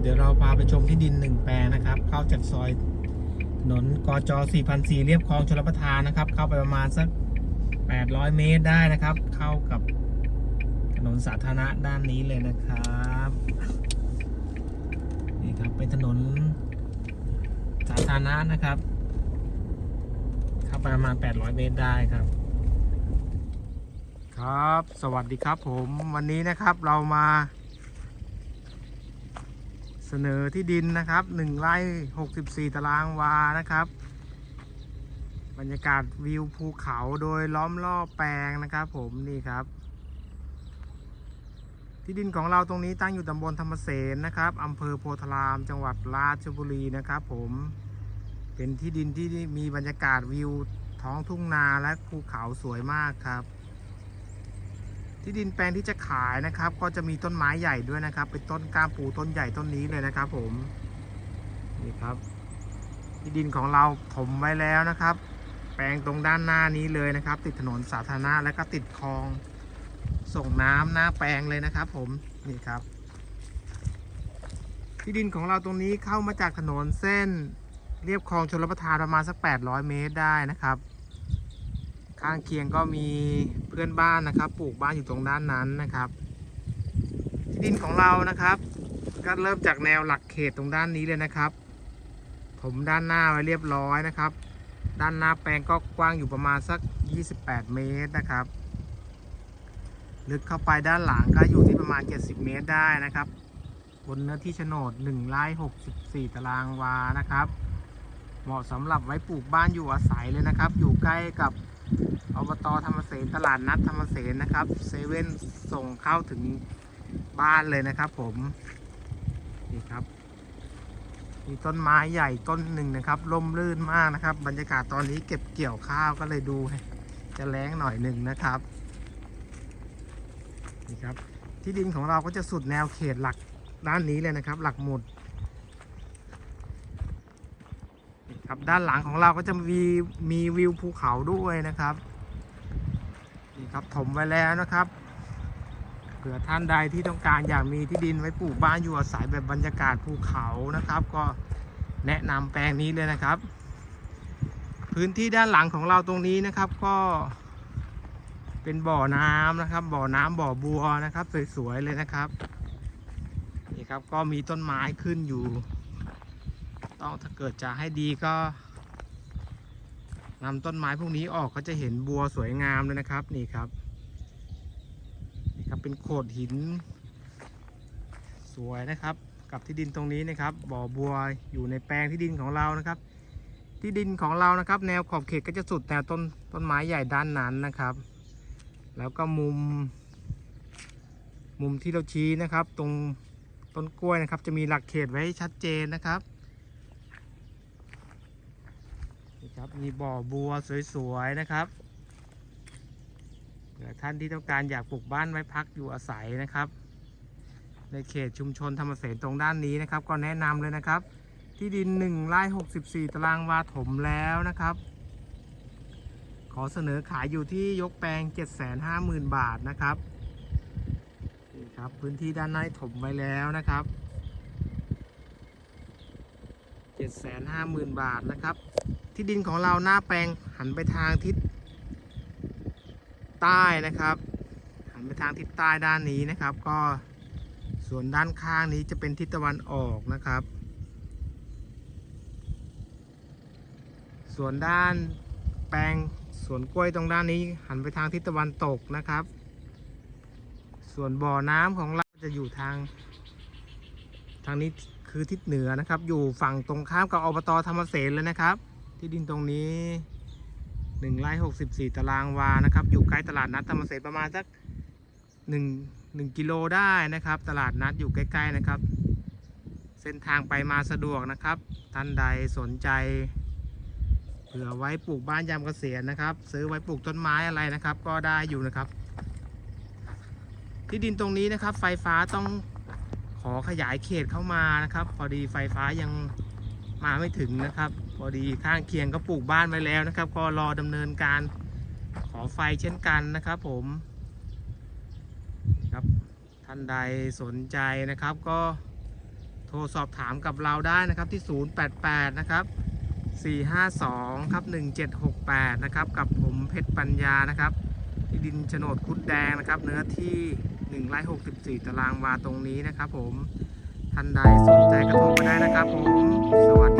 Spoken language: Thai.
เดี๋ยวเราพาไปชมที่ดินหนึ่งแปลงนะครับ เข้าจากซอยถนนกจ4,004เรียบคลองชลประทานนะครับ เข้าไปประมาณสัก 800 เมตรได้นะครับ เข้ากับถนนสาธารณะด้านนี้เลยนะครับนี่ครับเป็นถนนสาธารณะนะครับ เข้าไปประมาณ 800 เมตรได้ครับ ครับ สวัสดีครับผมวันนี้นะครับเรามา เสนอที่ดินนะครับ1ไร่64ตารางวานะครับ บรรยากาศวิวภูเขาโดยล้อมรอบแปลงนะครับ ผมนี่ครับ ที่ดินของเราตรงนี้ตั้งอยู่ตำบลธรรมเสนนะครับอำเภอโพธาราม จังหวัดราชบุรีนะครับ ผมเป็นที่ดินที่มีบรรยากาศวิวท้องทุ่งนาและภูเขาสวยมากครับ ที่ดินแปลงที่จะขายนะครับ ก็จะมีต้นไม้ใหญ่ด้วยนะครับ เป็นต้นกล้ามปูต้นใหญ่ต้นนี้เลยนะครับ ผมนี่ครับ ที่ดินของเราถมไว้แล้วนะครับ แปลงตรงด้านหน้านี้เลยนะครับ ติดถนนสาธารณะและก็ติดคลองส่งน้ำหน้าแปลงเลยนะครับ ผมนี่ครับ ที่ดินของเราตรงนี้เข้ามาจากถนนเส้นเรียบคลองชลประทานประมาณสัก 800 เมตรได้นะครับ ข้างเคียงก็มีเพื่อนบ้านนะครับ ปลูกบ้านอยู่ตรงด้านนั้นนะครับ ที่ดินของเรานะครับ ก็เริ่มจากแนวหลักเขตตรงด้านนี้เลยนะครับ ผมด้านหน้าไว้เรียบร้อยนะครับ ด้านหน้าแปลงก็กว้างอยู่ประมาณสัก 28 เมตรนะครับ ลึกเข้าไปด้านหลังก็อยู่ที่ประมาณ 70 เมตรได้นะครับบนเนื้อที่โฉนด1ไร่64 ตารางวานะครับ เหมาะสำหรับไว้ปลูกบ้านอยู่อาศัยเลยนะครับ อยู่ใกล้กับ อบตธรรมเสนตลาดนัดธรรมเสนนะครับเซเว่นส่งเข้าถึงบ้านเลยนะครับ ผมนี่ครับ มีต้นไม้ใหญ่ต้นหนึ่งนะครับร่มรื่นมากนะครับ บรรยากาศตอนนี้เก็บเกี่ยวข้าวก็เลยดู จะแรงหน่อยหนึ่งนะครับนี่ครับ ที่ดินของเราก็จะสุดแนวเขตหลักด้านนี้เลยนะครับ หลักหมุดครับด้านหลังของเราก็จะมีมีวิวภูเขาด้วยนะครับ ครับถมไว้แล้วนะครับเผื่อท่านใดที่ต้องการอยากมีที่ดินไว้ปลูกบ้านอยู่อาศัยแบบบรรยากาศภูเขานะครับ ก็แนะนำแปลงนี้เลยนะครับ พื้นที่ด้านหลังของเราตรงนี้นะครับก็เป็นบ่อน้ำนะครับ บ่อน้ำบ่อบัวนะครับ สวยๆเลยนะครับนี่ครับก็มีต้นไม้ขึ้นอยู่ ต้องถ้าเกิดจะให้ดีก็ นำต้นไม้พวกนี้ออกก็จะเห็นบัวสวยงามเลยนะครับนี่ครับนี่ครับเป็นโขดหิน สวยนะครับ กับที่ดินตรงนี้นะครับ บ่อบัวอยู่ในแปลงที่ดินของเรานะครับ ที่ดินของเรานะครับ แนวขอบเขตก็จะสุดแนวต้นต้นไม้ใหญ่ด้านนั้นนะครับ แล้วก็มุม มุมที่เราชี้นะครับ ตรงต้นกล้วยนะครับ จะมีหลักเขตไว้ชัดเจนนะครับ นี่ ครับมีบ่อบัวสวยๆนะครับเผื่อท่านที่ต้องการอยากปลูกบ้านไว้พักอยู่อาศัยนะครับ ในเขตชุมชนธรรมเสนตรงด้านนี้นะครับ ก็แนะนำเลยนะครับ ที่ดิน1ไร่64 ตารางวาถมแล้วนะครับ ขอเสนอขายอยู่ที่ยกแปลง 750,000 บาทนะครับนี่ครับพื้นที่ด้านในถมไว้แล้วนะครับ 750,000 บาทนะครับ ที่ดินของเราหน้าแปลงหันไปทางทิศใต้นะครับ หันไปทางทิศใต้ด้านนี้นะครับ ก็ส่วนด้านข้างนี้จะเป็นทิศตะวันออกนะครับ ส่วนด้านแปลงสวนกล้วยตรงด้านนี้ หันไปทางทิศตะวันตกนะครับ ส่วนบ่อน้ำของเราจะอยู่ทางทางนี้ คือทิศเหนือนะครับ อยู่ฝั่งตรงข้ามกับอบตธรรมเสนเลยนะครับ ที่ดินตรงนี้1ไร่64ตารางวานะครับ อยู่ใกล้ตลาดนัดธรรมเสนประมาณสัก1 1กิโลได้นะครับ ตลาดนัดอยู่ใกล้ ๆนะครับ เส้นทางไปมาสะดวกนะครับ ท่านใดสนใจ เผื่อไว้ปลูกบ้านยามเกษียณนะครับ ซื้อไว้ปลูกต้นไม้อะไรนะครับ ก็ได้อยู่นะครับ ที่ดินตรงนี้นะครับ ไฟฟ้าต้อง ขอขยายเขตเข้ามานะครับ พอดีไฟฟ้ายังมาไม่ถึงนะครับ พอดีข้างเคียงก็ปลูกบ้านไว้แล้วนะครับ ก็รอดำเนินการขอไฟเช่นกันนะครับ ผมครับท่านใดสนใจนะครับ ก็โทรสอบถามกับเราได้นะครับที่ 088 นะครับ 452 ครับ 1768 นะครับ กับผมเพชรปัญญานะครับที่ดินโฉนดคุดแดงนะครับ เนื้อที่ 1ไร่64 ตารางวาตรงนี้นะครับผม ท่านใดสนใจก็โทรมาได้นะครับผม สวัสดี